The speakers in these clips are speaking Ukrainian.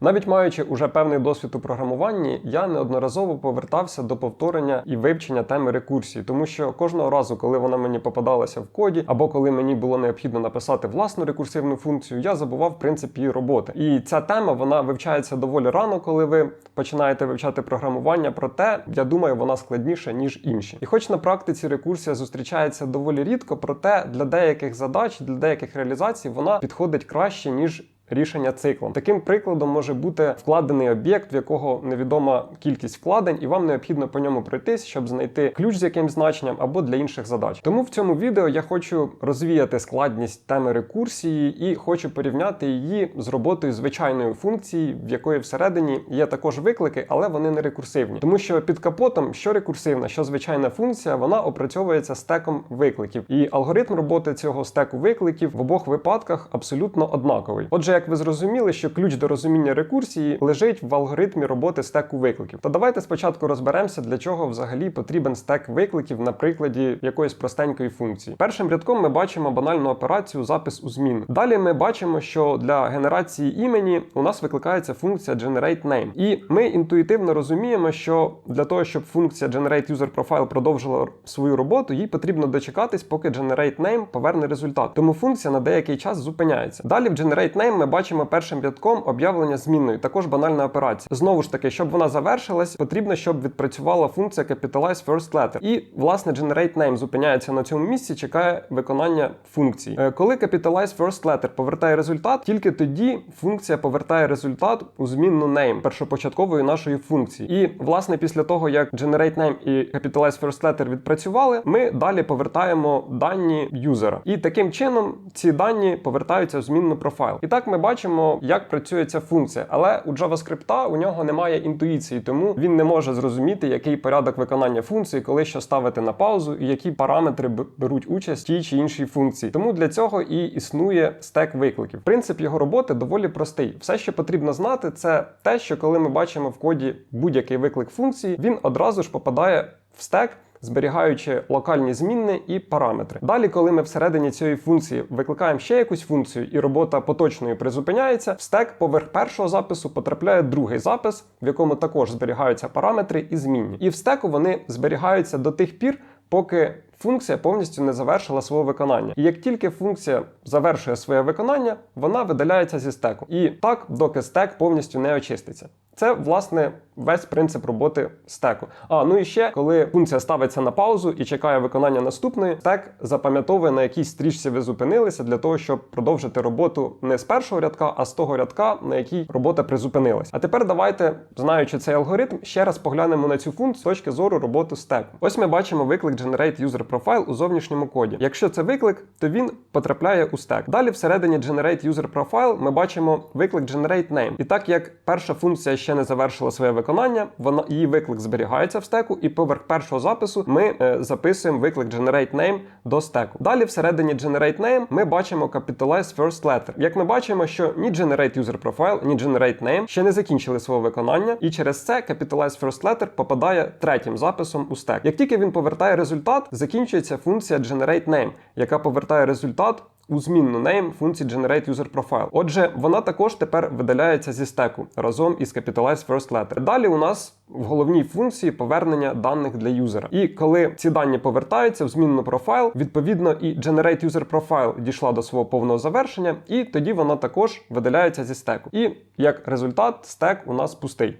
Навіть маючи уже певний досвід у програмуванні, я неодноразово повертався до повторення і вивчення теми рекурсії, тому що кожного разу, коли вона мені попадалася в коді, або коли мені було необхідно написати власну рекурсивну функцію, я забував принцип її роботи. І ця тема вона вивчається доволі рано, коли ви починаєте вивчати програмування. Проте я думаю, вона складніша ніж інші. І хоч на практиці рекурсія зустрічається доволі рідко, проте для деяких задач, для деяких реалізацій вона підходить краще ніж. Рішення циклом. Таким прикладом може бути вкладений об'єкт, в якого невідома кількість вкладень, і вам необхідно по ньому пройтись, щоб знайти ключ з яким значенням або для інших задач. Тому в цьому відео я хочу розвіяти складність теми рекурсії і хочу порівняти її з роботою звичайної функції, в якої всередині є також виклики, але вони не рекурсивні. Тому що під капотом, що рекурсивна, що звичайна функція, вона опрацьовується стеком викликів. І алгоритм роботи цього стеку викликів в обох випадках абсолютно однаковий. Отже, як ви зрозуміли, що ключ до розуміння рекурсії лежить в алгоритмі роботи стеку викликів. То давайте спочатку розберемося, для чого взагалі потрібен стек викликів на прикладі якоїсь простенької функції. Першим рядком ми бачимо банальну операцію запис у змін. Далі ми бачимо, що для генерації імені у нас викликається функція GenerateName. І ми інтуїтивно розуміємо, що для того, щоб функція GenerateUserProfile продовжила свою роботу, їй потрібно дочекатись, поки GenerateName поверне результат. Тому функція на деякий час зупиняється. Далі в GenerateName ми бачимо першим рядком об'явлення змінною, також банальна операція. Знову ж таки, щоб вона завершилась, потрібно, щоб відпрацювала функція Capitalize First Letter. І власне GenerateName зупиняється на цьому місці, чекає виконання функції. Е, Коли Capitalize First Letter повертає результат, тільки тоді функція повертає результат у змінну name першопочаткової нашої функції. І власне після того, як GenerateName і Capitalize First Letter відпрацювали, ми далі повертаємо дані юзера. І таким чином ці дані повертаються в змінну профайл. І так ми бачимо, як працює ця функція. Але у JavaScript у нього немає інтуїції, тому він не може зрозуміти, який порядок виконання функції, коли що ставити на паузу, і які параметри беруть участь в тій чи іншій функції. Тому для цього і існує стек викликів. Принцип його роботи доволі простий. Все, що потрібно знати, це те, що коли ми бачимо в коді будь-який виклик функції, він одразу ж попадає в стек зберігаючи локальні змінні і параметри. Далі, коли ми всередині цієї функції викликаємо ще якусь функцію, і робота поточною призупиняється, в стек поверх першого запису потрапляє другий запис, в якому також зберігаються параметри і змінні. І в стеку вони зберігаються до тих пір, поки функція повністю не завершила свого виконання. І як тільки функція завершує своє виконання, вона видаляється зі стеку. І так, доки стек повністю не очиститься. Це власне весь принцип роботи стеку. А ну і ще, коли функція ставиться на паузу і чекає виконання наступної, стек запам'ятовує на якій стрічці ви зупинилися для того, щоб продовжити роботу не з першого рядка, а з того рядка, на якій робота призупинилась. А тепер давайте, знаючи цей алгоритм, ще раз поглянемо на цю функцію з точки зору роботи стеку. Ось ми бачимо виклик Generate User Profile у зовнішньому коді. Якщо це виклик, то він потрапляє у стек. Далі всередині Generate User Profile ми бачимо виклик Generate Name. І так як перша функція ще не завершила своє виконання, вона її виклик зберігається в стеку, і поверх першого запису ми е, записуємо виклик Generate Name до стеку. Далі всередині Generate Name ми бачимо Capitalize First Letter. Як ми бачимо, що ні Generate User Profile, ні Generate Name ще не закінчили свого виконання, і через це Capitalize First Letter попадає третім записом у стек. Як тільки він повертає результат, закінчується функція Generate Name, яка повертає результат у змінну name функції Generate User Profile. Отже, вона також тепер видаляється зі стеку разом із Capitalize. Далі у нас в головній функції повернення даних для юзера. І коли ці дані повертаються в змінну профайл, відповідно і Generate User Profile дійшла до свого повного завершення, і тоді вона також видаляється зі стеку. І як результат, стек у нас пустий.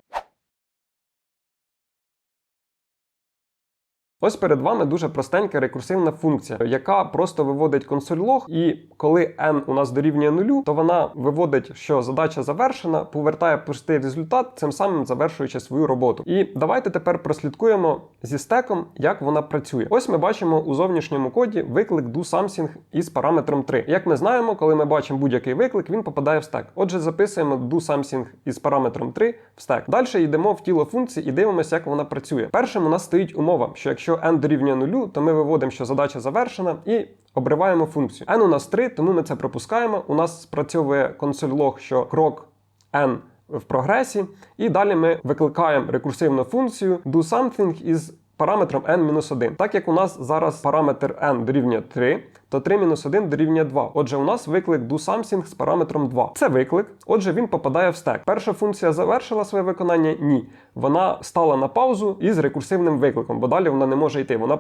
Ось перед вами дуже простенька рекурсивна функція, яка просто виводить консоль лог, і коли n у нас дорівнює нулю, то вона виводить, що задача завершена, повертає пустий результат, цим самим завершуючи свою роботу. І давайте тепер прослідкуємо зі стеком, як вона працює. Ось ми бачимо у зовнішньому коді виклик doSomething із параметром 3. Як ми знаємо, коли ми бачимо будь-який виклик, він попадає в стек. Отже, записуємо doSomething із параметром 3 в стек. Далі йдемо в тіло функції і дивимося, як вона працює. Першим у нас стоїть умова, що якщо n дорівнює нулю, то ми виводимо, що задача завершена, і обриваємо функцію. n у нас 3, тому ми це пропускаємо. У нас спрацьовує консоль лог, що крок n в прогресі, і далі ми викликаємо рекурсивну функцію do something із параметром n-1. Так як у нас зараз параметр n дорівнює 3, то 3 мінус 1 дорівнює 2. Отже, у нас виклик doSomething з параметром 2. Це виклик, отже, він попадає в стек. Перша функція завершила своє виконання? Ні. Вона стала на паузу із рекурсивним викликом, бо далі вона не може йти. Вона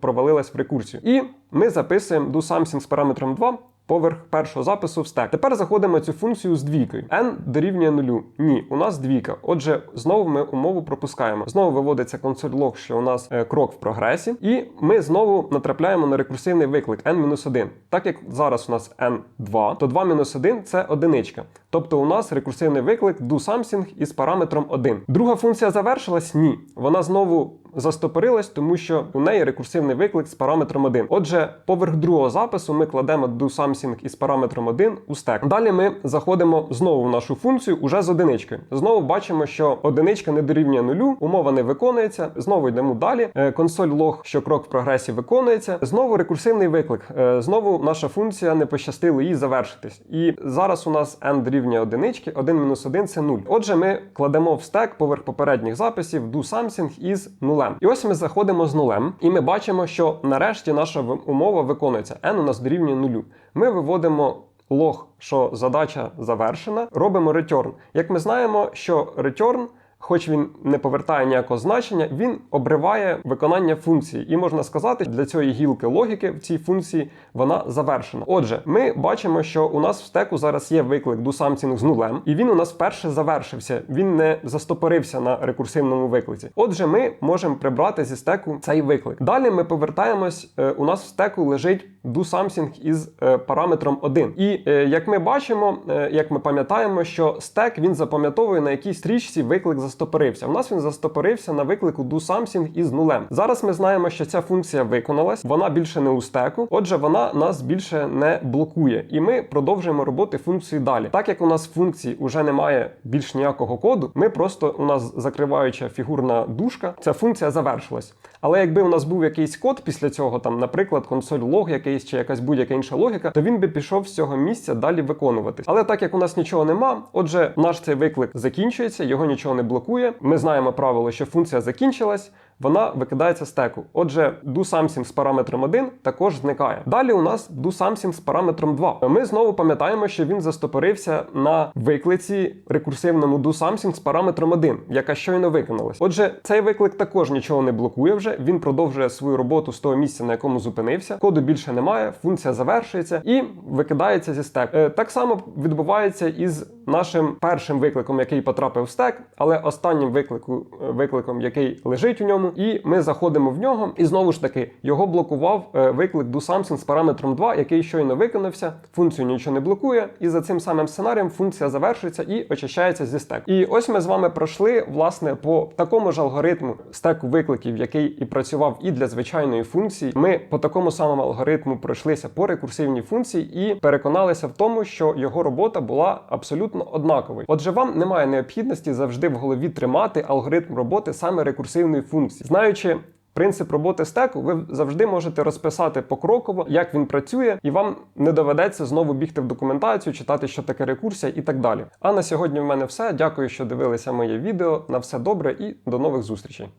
провалилась в рекурсію. І ми записуємо doSomething з параметром 2 поверх першого запису в стек. Тепер заходимо цю функцію з двійкою. n дорівнює нулю. Ні, у нас двійка. Отже, знову ми умову пропускаємо. Знову виводиться консоль лог, що у нас е, крок в прогресі, і ми знову натрапляємо на рекурсивний виклик n-1. Так як зараз у нас n2, то 2 мінус 1 це одиничка. Тобто у нас рекурсивний виклик doSomething із параметром 1. Друга функція завершилась? Ні. Вона знову застопорилась, тому що у неї рекурсивний виклик з параметром 1. Отже, поверх другого запису ми кладемо doSomething із параметром 1 у стек. Далі ми заходимо знову в нашу функцію уже з одиничкою. Знову бачимо, що одиничка не дорівнює нулю, умова не виконується. Знову йдемо далі. Е, Консоль лог, що крок в прогресі виконується. Знову рекурсивний виклик. Е, Знову наша функція не пощастило їй завершитись. І зараз у нас n дорівнює одинички, 1 мінус 1 це 0. Отже, ми кладемо в стек поверх попередніх записів doSomething із нулем. І ось ми заходимо з нулем, і ми бачимо, що нарешті наша умова виконується. n у нас дорівнює нулю. Ми виводимо лог, що задача завершена, робимо return. Як ми знаємо, що return Хоч він не повертає ніякого значення, він обриває виконання функції, і можна сказати, для цієї гілки логіки в цій функції вона завершена. Отже, ми бачимо, що у нас в стеку зараз є виклик doSomething з нулем, і він у нас вперше завершився. Він не застопорився на рекурсивному виклиці. Отже, ми можемо прибрати зі стеку цей виклик. Далі ми повертаємось. е, У нас в стеку лежить doSomething із е, параметром 1. І е, як ми бачимо, е, як ми пам'ятаємо, що стек він запам'ятовує на якій стрічці виклик застопорився. У нас він застопорився на виклику doSomething із нулем. Зараз ми знаємо, що ця функція виконалась, вона більше не у стеку, отже, вона нас більше не блокує. І ми продовжуємо роботи функції далі. Так як у нас функції вже немає більш ніякого коду, ми просто у нас закриваюча фігурна дужка, ця функція завершилась. Але якби у нас був якийсь код після цього, там, наприклад, консоль лог якийсь чи якась будь-яка інша логіка, то він би пішов з цього місця далі виконуватись. Але так як у нас нічого нема, отже, наш цей виклик закінчується, його нічого не блокує. Ми знаємо правило, що функція закінчилась. Вона викидається стеку. Отже, doSomething з параметром 1 також зникає. Далі у нас doSomething з параметром 2. Ми знову пам'ятаємо, що він застопорився на виклиці рекурсивному doSomething з параметром 1, яка щойно виконалась. Отже, цей виклик також нічого не блокує вже. Він продовжує свою роботу з того місця, на якому зупинився. Коду більше немає, функція завершується і викидається зі стек. Е, Так само відбувається із нашим першим викликом, який потрапив в стек, але останнім виклику, е, викликом, який лежить у ньому, і ми заходимо в нього. І знову ж таки його блокував е, виклик doSomething з параметром 2, який щойно виконався. Функцію нічого не блокує, і за цим самим сценарієм функція завершується і очищається зі стек. І ось ми з вами пройшли власне по такому ж алгоритму стеку викликів, який і працював і для звичайної функції. Ми по такому самому алгоритму пройшлися по рекурсивній функції і переконалися в тому, що його робота була абсолютно однаковою. Отже, вам немає необхідності завжди в голові тримати алгоритм роботи саме рекурсивної функції, знаючи. Принцип роботи стеку ви завжди можете розписати покроково, як він працює, і вам не доведеться знову бігти в документацію, читати, що таке рекурсія і так далі. А на сьогодні в мене все. Дякую, що дивилися моє відео. На все добре і до нових зустрічей.